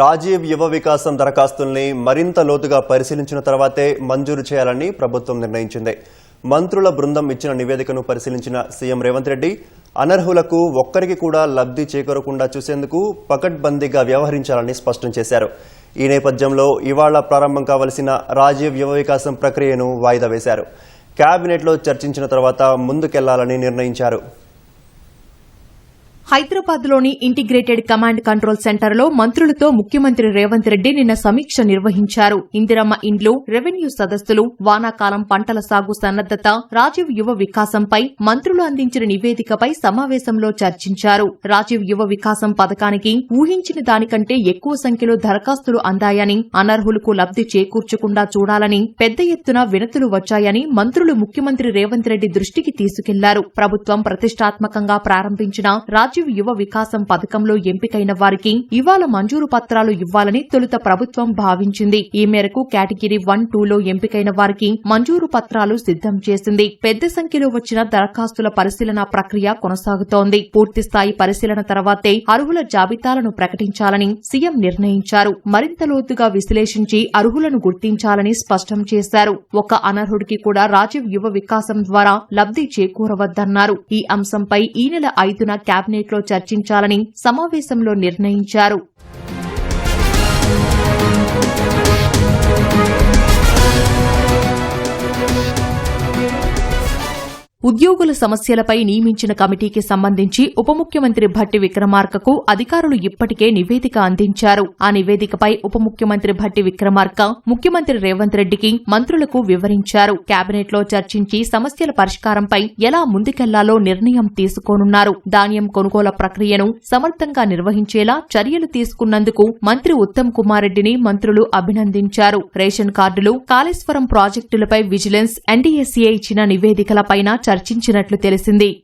రాజీవ్ యువ వికాసం దరఖాస్తుల్ని మరింత లోతుగా పరిశీలించిన తర్వాతే మంజూరు చేయాలని ప్రభుత్వం నిర్ణయించింది. మంత్రుల బృందం ఇచ్చిన నివేదికను పరిశీలించిన సీఎం రేవంత్ రెడ్డి అనర్హులకు ఒక్కరికి కూడా లబ్ధి చేకూరకుండా చూసేందుకు పకడ్బందీగా వ్యవహరించాలని స్పష్టం చేశారు. ఈ నేపథ్యంలో ఇవాళ ప్రారంభం కావలసిన రాజీవ్ యువ వికాసం ప్రక్రియను వాయిదా వేశారు. కేబినెట్లో చర్చించిన తర్వాత ముందుకెళ్ళాలని నిర్ణయించారు. హైదరాబాద్లోని ఇంటిగ్రేటెడ్ కమాండ్ కంట్రోల్ సెంటర్లో మంత్రులతో ముఖ్యమంత్రి రేవంత్ రెడ్డి నిన్న సమీక్ష నిర్వహించారు. ఇందిరమ్మ ఇండ్లు రెవెన్యూ సదస్సులు వానాకాలం పంటల సాగు సన్నద్దత రాజీవ్ యువ వికాసంపై మంత్రులు అందించిన నివేదికపై సమావేశంలో చర్చించారు. రాజీవ్ యువ వికాసం పథకానికి ఊహించిన దానికంటే ఎక్కువ సంఖ్యలో దరఖాస్తులు అందాయని అనర్హులకు లబ్ది చేకూర్చకుండా చూడాలని పెద్ద ఎత్తున వినతులు వచ్చాయని మంత్రులు ముఖ్యమంత్రి రేవంత్ రెడ్డి దృష్టికి తీసుకెళ్ళారు. ప్రభుత్వం ప్రతిష్టాత్మకంగా ప్రారంభించిన రాజీవ్ రాజీవ్ యువ వికాసం పథకంలో ఎంపికైన వారికి ఇవాళ మంజూరు పత్రాలు ఇవ్వాలని తొలుత ప్రభుత్వం భావించింది. ఈ మేరకు కేటగిరీ వన్ టూలో ఎంపికైన వారికి మంజూరు పత్రాలు సిద్దం చేసింది. పెద్ద సంఖ్యలో వచ్చిన దరఖాస్తుల పరిశీలన ప్రక్రియ కొనసాగుతోంది. పూర్తిస్థాయి పరిశీలన తర్వాతే అర్హుల జాబితాలను ప్రకటించాలని సీఎం నిర్ణయించారు. మరింత లోతుగా విశ్లేషించి అర్హులను గుర్తించాలని స్పష్టం చేశారు. ఒక అనర్హుడికి కూడా రాజీవ్ యువ వికాసం ద్వారా లబ్ది చేకూరవద్దన్నారు. ఈ అంశంపై ఈ నెల ఐదున కేబినెట్లో చర్చించాలని సమావేశంలో నిర్ణయించారు. ఉద్యోగుల సమస్యలపై నియమించిన కమిటీకి సంబంధించి ఉప ముఖ్యమంత్రి భట్టి విక్రమార్కకు అధికారులు ఇప్పటికే నివేదిక అందించారు. ఆ నివేదికపై ఉప ముఖ్యమంత్రి భట్టి విక్రమార్క ముఖ్యమంత్రి రేవంత్ రెడ్డికి మంత్రులకు వివరించారు. కేబినెట్లో చర్చించి సమస్యల పరిష్కారంపై ఎలా ముందుకెళ్ళాలో నిర్ణయం తీసుకోనున్నారు. ధాన్యం కొనుగోల ప్రక్రియను సమర్థంగా నిర్వహించేలా చర్యలు తీసుకున్నందుకు మంత్రి ఉత్తమ్ కుమార్ రెడ్డిని మంత్రులు అభినందించారు. రేషన్ కార్డులు కాళేశ్వరం ప్రాజెక్టులపై విజిలెన్స్ ఎన్డీఎస్ఏ ఇచ్చిన నివేదికలపైన చర్చించినట్లు తెలిసింది.